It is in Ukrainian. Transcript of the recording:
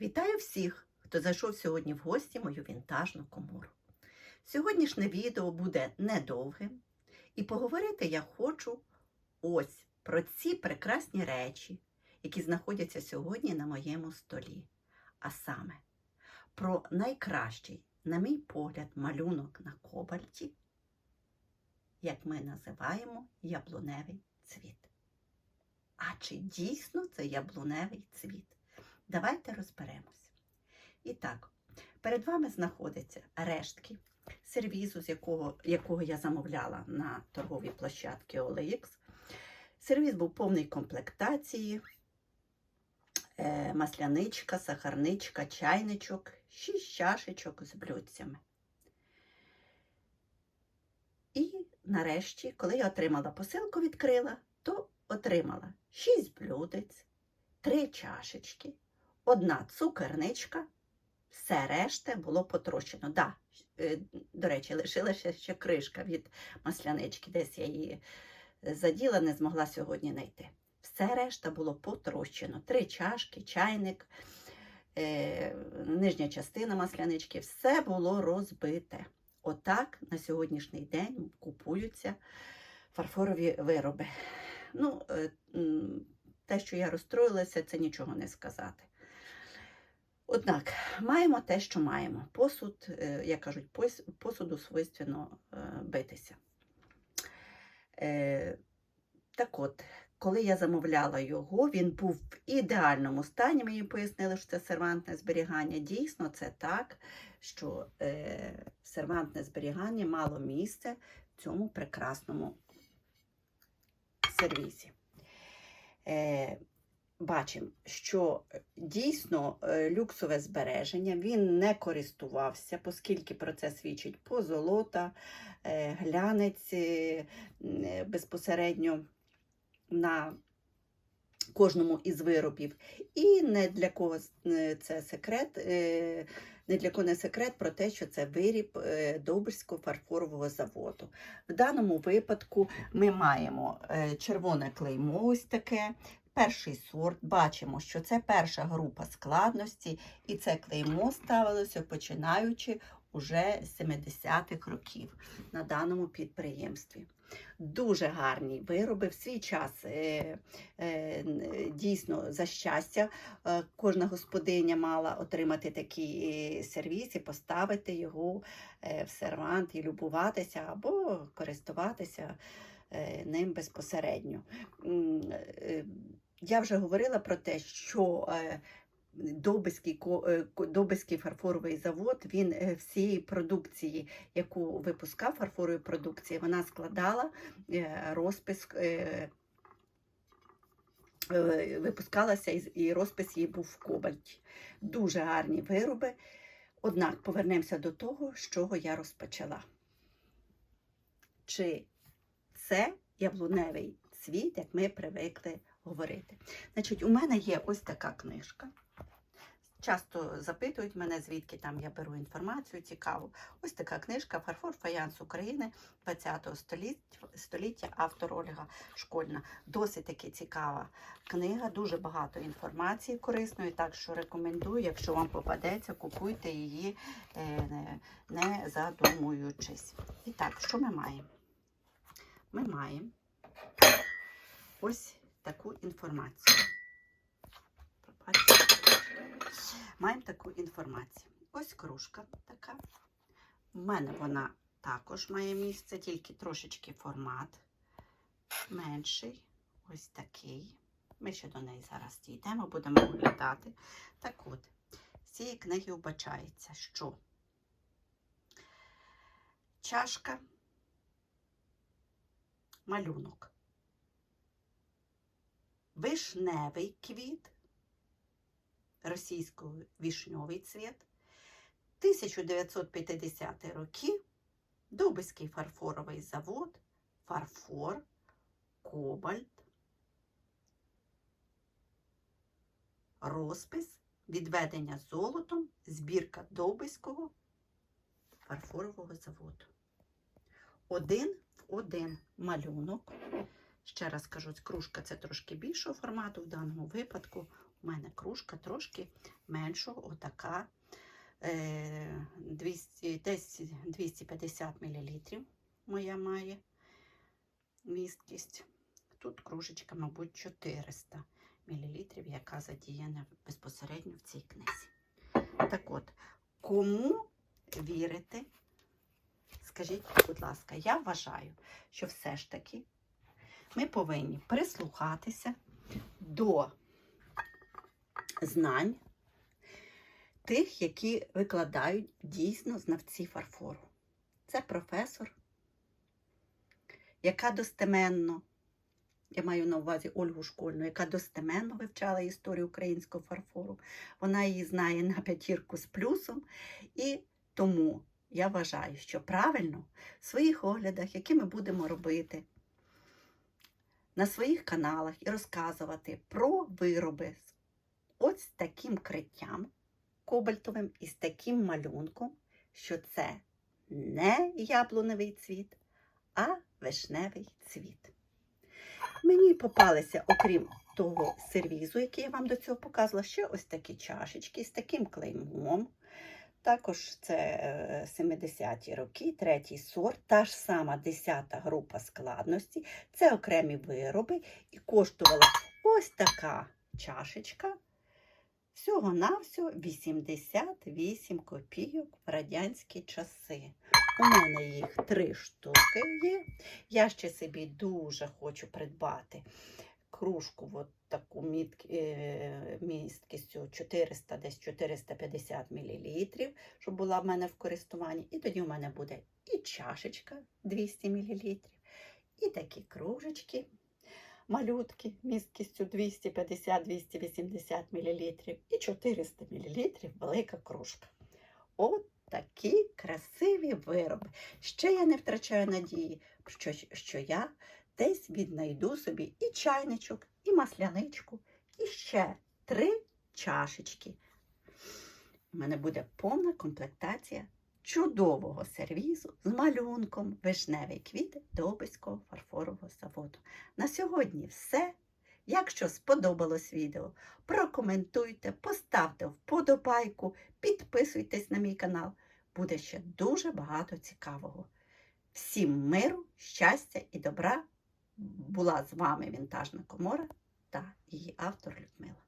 Вітаю всіх, хто зайшов сьогодні в гості мою вінтажну комору. Сьогоднішнє відео буде недовгим, і поговорити я хочу ось про ці прекрасні речі, які знаходяться сьогодні на моєму столі. А саме про найкращий, на мій погляд, малюнок на кобальті, як ми називаємо яблуневий цвіт. А чи дійсно це яблуневий цвіт? Давайте розберемося. І так, перед вами знаходяться рештки сервізу, з якого, якого я замовляла на торговій площадці OLX. Сервіз був повний комплектації, е, масляничка, сахарничка, чайничок, 6 чашечок з блюдцями. І нарешті, коли я отримала посилку, відкрила, то отримала 6 блюдець, 3 чашечки, одна цукерничка, все решта було потрощено. Да, е, до речі, лишилася ще кришка від маслянички, десь я її заділа, не змогла сьогодні знайти. Все решта було потрощено. Три чашки, чайник, е, нижня частина маслянички, все було розбите. Отак на сьогоднішній день купуються фарфорові вироби. Ну, е, те, що я розстроїлася, це нічого не сказати. Однак, маємо те, що маємо. Посуд, е, як кажуть, посуду свойственно е, битися. Е, Так от, коли я замовляла його, він був в ідеальному стані. Мені пояснили, що це сервантне зберігання. Дійсно, це так, що сервантне зберігання мало місце в цьому прекрасному сервісі. Е, бачимо, що дійсно е, люксове збереження він не користувався, оскільки про це свідчить позолота, е, глянець е, е, безпосередньо на кожному із виробів. І не для кого е, це секрет. е, Не для кого не секрет про те, що це виріб е, Довбиського фарфорового заводу. В даному випадку ми маємо е, червоне клеймо, ось таке, перший сорт. Бачимо, що це перша група складності, і це клеймо ставилося починаючи уже з 70-х років на даному підприємстві. Дуже гарні вироби в свій час. Е, е, дійсно, за щастя, е, кожна господиня мала отримати такий сервіс і поставити його в сервант і любуватися або користуватися ним безпосередньо. Я вже говорила про те, що е, Довбиський, ко- е, Довбиський фарфоровий завод, він е, всієї продукції, яку випускав фарфорової продукції, вона складала розпис, випускалася і розпис її був в кобальті. Дуже гарні вироби. Однак повернемося до того, з чого я розпочала. Чи це яблуневий цвіт, як ми привикли говорити? Значить, у мене є ось така книжка. Часто запитують мене, звідки там я беру інформацію цікаву. Ось така книжка Фарфор Фаянс України 20 століття, століття автор Ольга Школьна. Досить таки цікава книга, дуже багато інформації корисної, так що рекомендую, якщо вам попадеться, купуйте її, е, не- задумуючись. І так, що ми маємо? Ми маємо ось таку інформацію. Маємо таку інформацію. Ось кружка така. У мене вона також має місце, тільки трошечки формат менший. Ось такий. Ми ще до неї зараз дійдемо, будемо оглядати. Так от, з цієї книги вбачається, що чашка, малюнок, вишневий квіт, російською вішньовий цвіт, 1950 роки, Дубиський фарфоровий завод, фарфор, кобальт, розпис, відведення золотом, збірка Довбиського фарфорового заводу. Один в один малюнок. Ще раз кажу, кружка це трошки більшого формату в даному випадку. У мене кружка трошки меншу, отака. Е, 200, десь 250 мл моя має місткість. Тут кружечка, мабуть, 400 мл, яка задіяна безпосередньо в цій книзі. Так от, кому вірити? Скажіть, будь ласка, я вважаю, що все ж таки ми повинні прислухатися до знань тих, які викладають дійсно знавці фарфору. Це професор, яка достеменно, я маю на увазі Ольгу Школьну, яка достеменно вивчала історію українського фарфору. Вона її знає на п'ятірку з плюсом. І тому я вважаю, що правильно в своїх оглядах, які ми будемо робити на своїх каналах і розказувати про вироби з ось таким криттям кобальтовим і з таким малюнком, що це не яблуневий цвіт, а вишневий цвіт. Мені попалися, окрім того сервізу, який я вам до цього показувала, ще ось такі чашечки з таким клеймом. Також це е, 70-ті роки, третій сорт, та ж сама 10-та група складності. Це окремі вироби і коштувала ось така чашечка. Всього-навсього 88 копійок в радянські часи. У мене їх три штуки є. Я ще собі дуже хочу придбати кружку от таку е, місткістю 400, десь 450 мл, щоб була в мене в користуванні. І тоді у мене буде і чашечка 200 мл, і такі кружечки малютки місткістю 250-280 мл і 400 мл велика кружка. От такі красиві вироби. Ще я не втрачаю надії, що, що я десь віднайду собі і чайничок, і масляничку, і ще три чашечки. У мене буде повна комплектація чудового сервізу з малюнком вишневий квіти Добиського фарфорового заводу. На сьогодні все. Якщо сподобалось відео, прокоментуйте, поставте вподобайку, підписуйтесь на мій канал. Буде ще дуже багато цікавого. Всім миру, щастя і добра! Була з вами Вінтажна Комора та її автор Людмила.